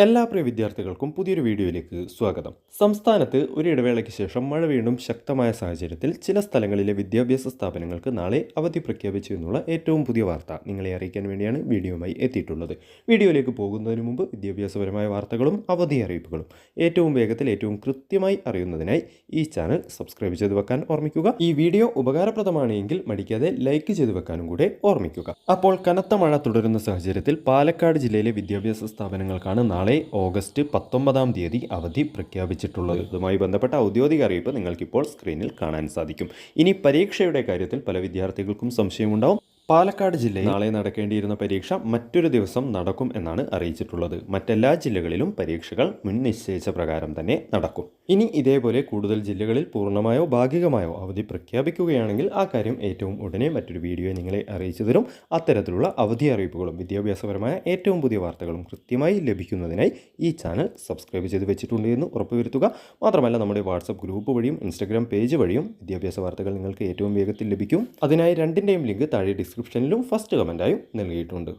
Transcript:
എല്ലാ പ്രിയ വിദ്യാർത്ഥികൾക്കും പുതിയൊരു വീഡിയോയിലേക്ക് സ്വാഗതം. സംസ്ഥാനത്ത് ഒരു ഇടവേളയ്ക്ക് ശേഷം മഴ വീണ്ടും ശക്തമായ സാഹചര്യത്തിൽ ചില സ്ഥലങ്ങളിലെ വിദ്യാഭ്യാസ സ്ഥാപനങ്ങൾക്ക് നാളെ അവധി പ്രഖ്യാപിച്ചു എന്നുള്ള ഏറ്റവും പുതിയ വാർത്ത നിങ്ങളെ അറിയിക്കാൻ വേണ്ടിയാണ് വീഡിയോയുമായി എത്തിയിട്ടുള്ളത്. വീഡിയോയിലേക്ക് പോകുന്നതിന് മുമ്പ് വിദ്യാഭ്യാസപരമായ വാർത്തകളും അവധി അറിയിപ്പുകളും ഏറ്റവും വേഗത്തിൽ ഏറ്റവും കൃത്യമായി അറിയുന്നതിനായി ഈ ചാനൽ സബ്സ്ക്രൈബ് ചെയ്തു വെക്കാൻ ഓർമ്മിക്കുക. ഈ വീഡിയോ ഉപകാരപ്രദമാണെങ്കിൽ മടിക്കാതെ ലൈക്ക് ചെയ്തു വെക്കാനും കൂടെ ഓർമ്മിക്കുക. അപ്പോൾ കനത്ത മഴ തുടരുന്ന സാഹചര്യത്തിൽ പാലക്കാട് ജില്ലയിലെ വിദ്യാഭ്യാസ സ്ഥാപനങ്ങൾക്കാണ് നാളെ ഓഗസ്റ്റ് പത്തൊമ്പതാം തീയതി അവധി പ്രഖ്യാപിച്ചിട്ടുള്ളത്. ഇതുമായി ബന്ധപ്പെട്ട ഔദ്യോഗിക അറിയിപ്പ് നിങ്ങൾക്കിപ്പോൾ സ്ക്രീനിൽ കാണാൻ സാധിക്കും. ഇനി പരീക്ഷയുടെ കാര്യത്തിൽ പല വിദ്യാർത്ഥികൾക്കും സംശയമുണ്ടാവും. പാലക്കാട് ജില്ലയിൽ നാളെ നടക്കേണ്ടിയിരുന്ന പരീക്ഷ മറ്റൊരു ദിവസം നടക്കും എന്നാണ് അറിയിച്ചിട്ടുള്ളത്. മറ്റെല്ലാ ജില്ലകളിലും പരീക്ഷകൾ മുൻ നിശ്ചയിച്ച പ്രകാരം തന്നെ നടക്കും. ഇനി ഇതേപോലെ കൂടുതൽ ജില്ലകളിൽ പൂർണമായോ ഭാഗികമായോ അവധി പ്രഖ്യാപിക്കുകയാണെങ്കിൽ ആ കാര്യം ഏറ്റവും ഉടനെ മറ്റൊരു വീഡിയോ നിങ്ങളെ അറിയിച്ചു തരും. അത്തരത്തിലുള്ള അവധി അറിയിപ്പുകളും വിദ്യാഭ്യാസപരമായ ഏറ്റവും പുതിയ വാർത്തകളും കൃത്യമായി ലഭിക്കുന്നതിനായി ഈ ചാനൽ സബ്സ്ക്രൈബ് ചെയ്ത് വെച്ചിട്ടുണ്ട് എന്ന് ഉറപ്പുവരുത്തുക. മാത്രമല്ല നമ്മുടെ വാട്സപ്പ് ഗ്രൂപ്പ് വഴിയും ഇൻസ്റ്റഗ്രാം പേജ് വഴിയും വിദ്യാഭ്യാസ വാർത്തകൾ നിങ്ങൾക്ക് ഏറ്റവും വേഗത്തിൽ ലഭിക്കും. അതിനായി രണ്ടിന്റെയും ലിങ്ക് താഴെ ഡിസ്ക്രിപ്ഷനിലും ഫസ്റ്റ് കമന്റായും നൽകിയിട്ടുണ്ട്.